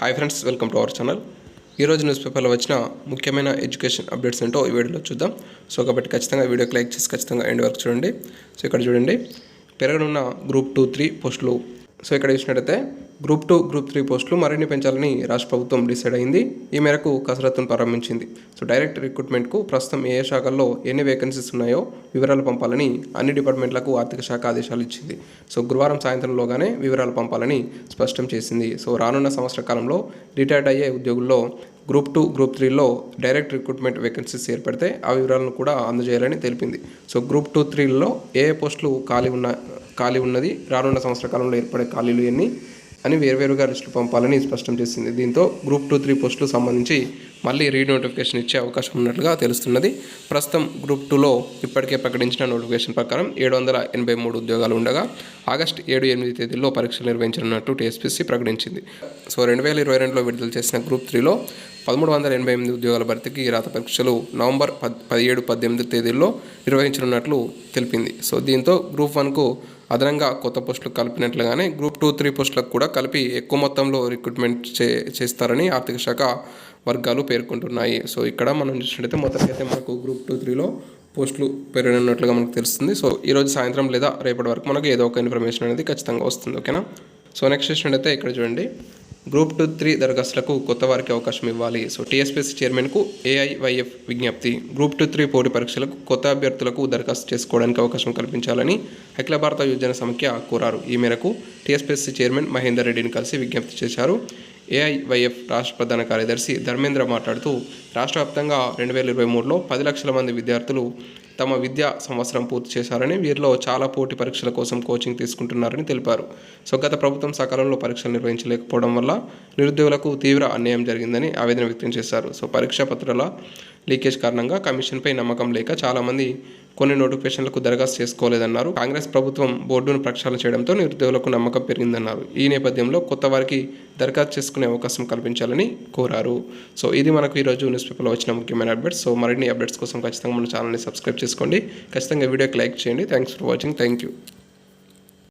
Hi friends welcome to our channel ఈరోజు news పేపర్లో వచ్చిన ముఖ్యమైన ఎడ్యుకేషన్ అప్డేట్స్ ఏంటో ఈ వీడియోలో చూద్దాం. సో కాబట్టి ఖచ్చితంగా వీడియోకి లైక్ చేసి ఖచ్చితంగా ఎండ్ వరకు చూడండి. సో ఇక్కడ చూడండి. పెరగనున్న గ్రూప్ టూ త్రీ పోస్టులు సో ఇక్కడ చూసినట్టయితే గ్రూప్ టూ గ్రూప్ త్రీ పోస్టులు మరిన్ని పెంచాలని రాష్ట్ర ప్రభుత్వం డిసైడ్ అయింది. ఈ మేరకు కసరత్తును ప్రారంభించింది. సో డైరెక్ట్ రిక్రూట్మెంట్కు ప్రస్తుతం ఏ శాఖల్లో ఎన్ని వేకెన్సీస్ ఉన్నాయో వివరాలు పంపాలని అన్ని డిపార్ట్మెంట్లకు ఆర్థిక శాఖ ఆదేశాలు ఇచ్చింది. సో గురువారం సాయంత్రంలోగానే వివరాలు పంపాలని స్పష్టం చేసింది. సో రానున్న సంవత్సర కాలంలో రిటైర్డ్ అయ్యే ఉద్యోగుల్లో గ్రూప్ టూ గ్రూప్ త్రీలో డైరెక్ట్ రిక్రూట్మెంట్ వేకెన్సీస్ ఏర్పడితే ఆ వివరాలను కూడా అందజేయాలని తెలిపింది. సో గ్రూప్ టూ త్రీలో ఏ ఏ పోస్టులు ఖాళీ ఉన్న ఖాళీ ఉన్నది. రానున్న సంవత్సర కాలంలో ఏర్పడే ఖాళీలు ఎన్ని అని వేర్వేరుగా లిస్టులు పంపాలని స్పష్టం చేసింది. దీంతో గ్రూప్ టూ త్రీ పోస్టులకు సంబంధించి మళ్ళీ రీనోటిఫికేషన్ ఇచ్చే అవకాశం ఉన్నట్లుగా తెలుస్తున్నది. ప్రస్తుతం గ్రూప్ టూలో ఇప్పటికే ప్రకటించిన నోటిఫికేషన్ ప్రకారం ఏడు వందల ఎనభై మూడు ఉద్యోగాలు ఉండగా ఆగస్టు ఏడు ఎనిమిది తేదీల్లో పరీక్షలు నిర్వహించనున్నట్టు టీఎస్పీసీ ప్రకటించింది. సో రెండు వేల ఇరవై రెండులో విడుదల చేసిన గ్రూప్ త్రీలో పదమూడు వందల ఎనభై ఎనిమిది ఉద్యోగాల భర్తీకి రాత పరీక్షలు నవంబర్ పద్ పదిహేడు పద్దెనిమిది తేదీల్లో నిర్వహించనున్నట్లు తెలిపింది. సో దీంతో గ్రూప్ వన్కు అదనంగా కొత్త పోస్టులు కలిపినట్లుగానే గ్రూప్ టూ త్రీ పోస్టులకు కూడా కలిపి ఎక్కువ మొత్తంలో రిక్రూట్మెంట్ చే చేస్తారని ఆర్థిక శాఖ వర్గాలు పేర్కొంటున్నాయి. సో ఇక్కడ మనం చూసినట్టయితే మొదటికైతే మనకు గ్రూప్ టూ త్రీలో పోస్టులు పెరిగినట్లుగా మనకు తెలుస్తుంది. సో ఈరోజు సాయంత్రం లేదా రేపటి వరకు మనకు ఏదో ఒక ఇన్ఫర్మేషన్ అనేది ఖచ్చితంగా వస్తుంది. ఓకేనా? సో నెక్స్ట్ చూసినట్టయితే ఇక్కడ చూడండి. గ్రూప్ టూ త్రీ దరఖాస్తులకు కొత్త వారికి అవకాశం ఇవ్వాలి. సో టీఎస్పీఎస్సీ చైర్మన్కు ఏఐవైఎఫ్ విజ్ఞప్తి. గ్రూప్ టూ త్రీ పోటీ పరీక్షలకు కొత్త అభ్యర్థులకు దరఖాస్తు చేసుకోవడానికి అవకాశం కల్పించాలని అఖిల భారత యువజన సమైక్య కోరారు. ఈ మేరకు టీఎస్పీఎస్సీ చైర్మన్ మహేందర్ రెడ్డిని కలిసి విజ్ఞప్తి చేశారు. ఏఐవైఎఫ్ రాష్ట్ర ప్రధాన కార్యదర్శి ధర్మేంద్ర మాట్లాడుతూ రాష్ట్ర వ్యాప్తంగా రెండు వేల ఇరవై మూడులో పది లక్షల మంది విద్యార్థులు తమ విద్యా సంవత్సరం పూర్తి చేశారని వీరిలో చాలా పోటీ పరీక్షల కోసం కోచింగ్ తీసుకుంటున్నారని తెలిపారు. సో గత ప్రభుత్వం సకాలంలో పరీక్షలు నిర్వహించలేకపోవడం వల్ల నిరుద్యోగులకు తీవ్ర అన్యాయం జరిగిందని ఆవేదన వ్యక్తం చేశారు. సో పరీక్షా పత్రాల లీకేజ్ కారణంగా కమిషన్పై నమ్మకం లేక చాలామంది కొన్ని నోటిఫికేషన్లకు దరఖాస్తు చేసుకోలేదన్నారు. కాంగ్రెస్ ప్రభుత్వం బోర్డును ప్రక్షాళన చేయడంతో నిరుద్యోగులకు నమ్మకం పెరిగిందన్నారు. ఈ నేపథ్యంలో కొత్త వారికి దరఖాస్తు చేసుకునే అవకాశం కల్పించాలని కోరారు. సో ఇది మనకు ఈరోజు న్యూస్ పేపర్లో వచ్చిన ముఖ్యమైన అప్డేట్స్ సో మరిన్ని అప్డేట్స్ కోసం ఖచ్చితంగా మన ఛానల్ని సబ్స్క్రైబ్ చేసుకోండి. ఖచ్చితంగా వీడియోకి లైక్ చేయండి. Thanks for watching thank you